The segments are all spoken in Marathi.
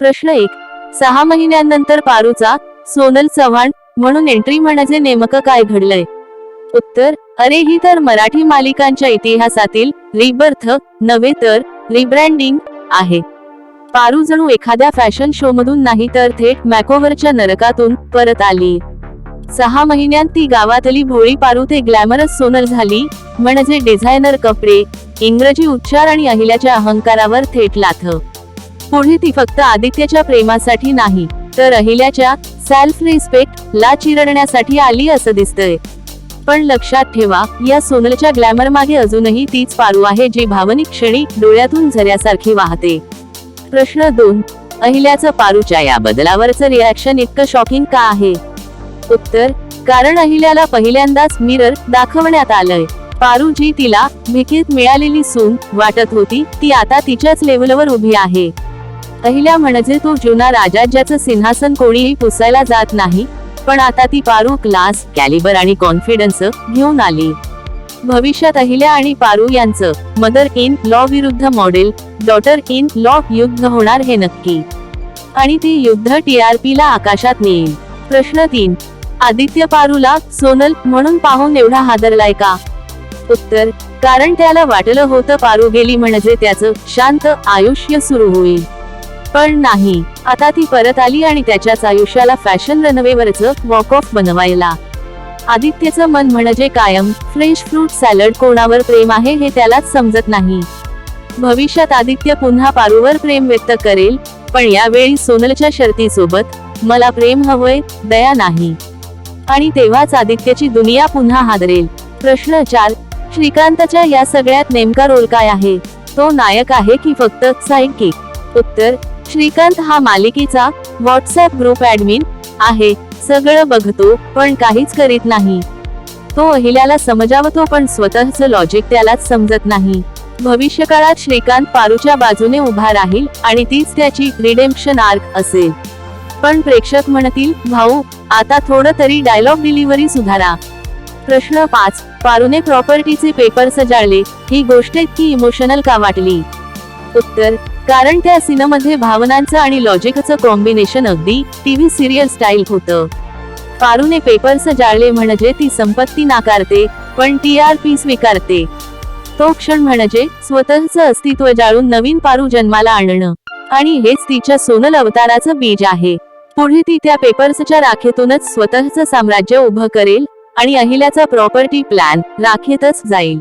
प्रश्न एक. सहा महिन्यांनंतर पारूचा सोनल चव्हाण म्हणून एंट्री म्हणजे नेमकं काय घडलंय? उत्तर अरे ही तर मराठी मालिकांच्या इतिहासातील रिबर्थ नव्हे तर रिब्रँडिंग आहे. पारू जणू एखाद्या फॅशन शो मधून नाही तर थेट मॅकोवरच्या नरकातून परत आली. सहा महिन्यात ती गावातली भोळी पारू ते ग्लॅमरस सोनल झाली म्हणजे डिझायनर कपडे इंग्रजी उच्चार आणि अहिल्याच्या अहंकारावर थेट लाथ. पुढे ती फक्त आदित्यच्या प्रेमासाठी नाही तर अहिल्याच्या सेल्फ रिस्पेक्ट ला चिरडण्यासाठी आली असं दिसतंय. पण लक्षात ठेवा या सोनलच्या ग्लॅमर मागे अजूनही तीच पारू आहे जी भावनिक क्षणी डोळ्यातून झऱ्यासारखी वाहते. प्रश्न दोन अहिल्याचं पारूच्या या बदलावरचं रिॲक्शन इतकं शॉकिंग का आहे? उत्तर कारण अहिल्याला पहिल्यांदाच मिरर दाखवण्यात आलंय. पारू जी तिला भिकीत मिळालेली सून वाटत होती ती आता तिच्याच लेवलवर उभी आहे. अहिल्या म्हणजे तो जुना राजा ज्याचं सिंहासन कोणीही पुसायला जात नाही पण आता ती पारू क्लास कॅलिबर आणि कॉन्फिडन्स घेऊन आली. भविष्यात अहिल्या आणि पारू यांचं मदर इन लॉ विरुद्ध मॉडेल डॉटर इन लॉ युद्ध होणार हे नक्की. आणि ती युद्ध टीआरपी ला आकाशात नेईल. प्रश्न तीन आदित्य पारूला सोनल म्हणून पाहून एवढा हादरलाय का? उत्तर कारण त्याला वाटलं होतं पारू गेली म्हणजे त्याचं शांत आयुष्य सुरू होईल. पण नाही. आता ती परत आली आणि त्याच्याच आयुष्याला फॅशन रनवेवरच वॉक ऑफ बनवायला. आदित्यचं मन म्हणजे कायम फ्रेश फ्रूट सॅलड कोणावर प्रेम आहे हे त्यालाच समजत नाही. भविष्यात आदित्य पुन्हा पारूवर प्रेम व्यक्त करेल पण यावेळी सोनलच्या शर्तीसोबत मला प्रेम हवंय दया नाही. आणि तेव्हाच आदित्यची दुनिया पुन्हा हादरेल. प्रश्न चार श्रीकांतच्या या सगळ्यात नेमका रोल काय आहे? तो नायक आहे की फक्त साईड किक उत्तर श्रीकांत हा मालिकेचा व्हॉट्सअप ग्रुप ऍडमिन आहे. सगळं बघतो पण काहीच करीत नाही. तो अहिल्याला समजावतो पण स्वतःच लॉजिक त्यालाच समजत नाही. भविष्यकाळात श्रीकांत पारूच्या बाजूने उभा राहील आणि तीच त्याची रिडेम्पशन आर्क असेल. पण प्रेक्षक म्हणतील भाऊ आता थोडं तरी डायलॉग डिलिव्हरी सुधारा. प्रश्न पाच पारूने प्रॉपर्टीचे पेपर सजाळले. ही गोष्ट इतकी इमोशनल का वाटली? उत्तर कारण त्या सिनेमध्ये भावनांचं आणि लॉजिकचं कॉम्बिनेशन अगदी टीव्ही सिरियल स्टाईल होतं. पारूने पेपर्स जाळले म्हणजे ती संपत्ती नाकारते पण टी आर पी स्वीकारते. तो क्षण म्हणजे स्वतःच अस्तित्व जाळून नवीन पारू जन्माला आणणं. आणि हेच तिच्या सोनल अवताराचं बीज आहे. पुढे ती त्या पेपर्सच्या राखेतूनच स्वतःच साम्राज्य उभं करेल आणि अहिल्याचा प्रॉपर्टी प्लॅन राखेतच जाईल.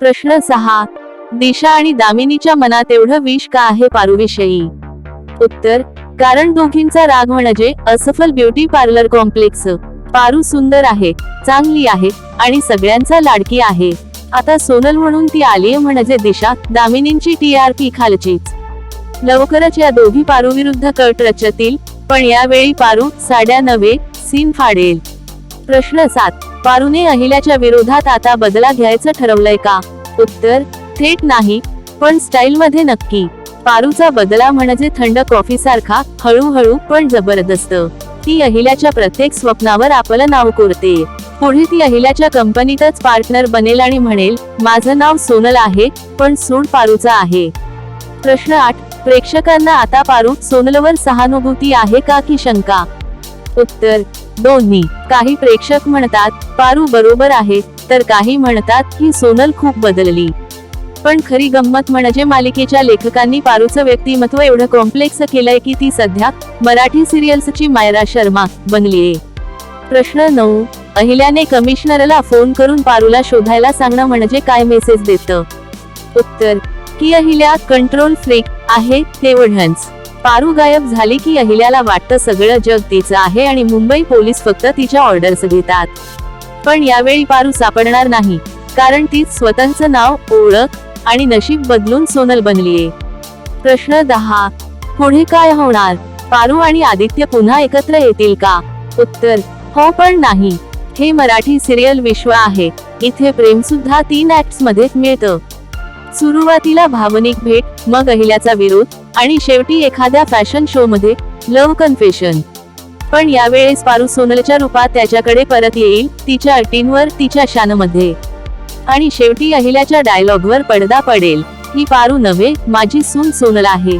प्रश्न सहा दिशा आणि दामिनीच्या मनात एवढं विष का आहे पारूविषयी? उत्तर कारण दोघींचा राग म्हणजे असफल ब्युटी पार्लर कॉम्प्लेक्स. पारू सुंदर आहे चांगली आहे आणि सगळ्यांचा लाडकी आहे. आता सोनल म्हणून ती आलीये म्हणजे दिशा दामिनींची टी आर पी खालचीच. लवकरच या दोघी पारू विरुद्ध कट रचतील पण यावेळी पारू साड्या नवे सीन फाडेल. प्रश्न सात पारूने अहिल्याच्या विरोधात आता बदला घ्यायचं ठरवलंय का? उत्तर थेट नाही पण स्टाईलमध्ये नक्की. पारूचा बदला म्हणजे थंड कॉफी सारखा हळूहळू पण जबरदस्त. ती अहिल्याच्या प्रत्येक स्वप्नावर आपलं नाव कोरते. पुढे ती अहिल्याच्या कंपनीतच पार्टनर बनेल आणि म्हणेल माझं नाव सोनल आहे पण सूड पारूचा आहे. प्रश्न आठ प्रेक्षकांना आता पारू सोनलवर सहानुभूती आहे का की शंका? उत्तर दोन्ही. काही प्रेक्षक म्हणतात पारू बरोबर आहे तर काही म्हणतात की सोनल खूप बदलली. पण खरी गंमत म्हणजे मालिकेच्या लेखकांनी पारूचं व्यक्तिमत्व एवढं कॉम्प्लेक्स केलंय की ती सध्या मराठी सिरियल्सची मायरा शर्मा बनलीये प्रश्न नऊ. अहिल्याने कमिशनरला फोन करून पारूला शोधायला सांगणं म्हणजे काय मेसेज देतं? उत्तर. की अहिल्या कंट्रोल फ्रीक आहे तेवढंच पारू गायब झाली की अहिल्याला वाटतं सगळं जग तिचं आहे आणि मुंबई पोलीस फक्त तिच्या ऑर्डर्स घेतात. पण यावेळी पारू सापडणार नाही कारण तीच स्वतःचं नाव ओळख आणि नशीब बदलून सोनल बनलीये. प्रश्न दहा पुढे काय होणार? पारू आणि आदित्य पुन्हा एकत्र येतील का? उत्तर हो पण नाही. हे मराठी सिरियल विश्व आहे. इथे प्रेम सुद्धा तीन ऍक्टमध्ये मिळतं. सुरुवातीला भावनिक भेट मग अहिल्याचा विरोध आणि शेवटी एखाद्या फॅशन शो मध्ये लव्ह कन्फेशन पण यावेळेस पारू सोनलच्या रूपात त्याच्याकडे परत येईल तिच्या अटींवर तिच्या शानमध्ये. आणि शेवटी अहिल्याच्या डायलॉगवर पडदा पडेल. ही पारू नव्हे माझी सून सोनल आहे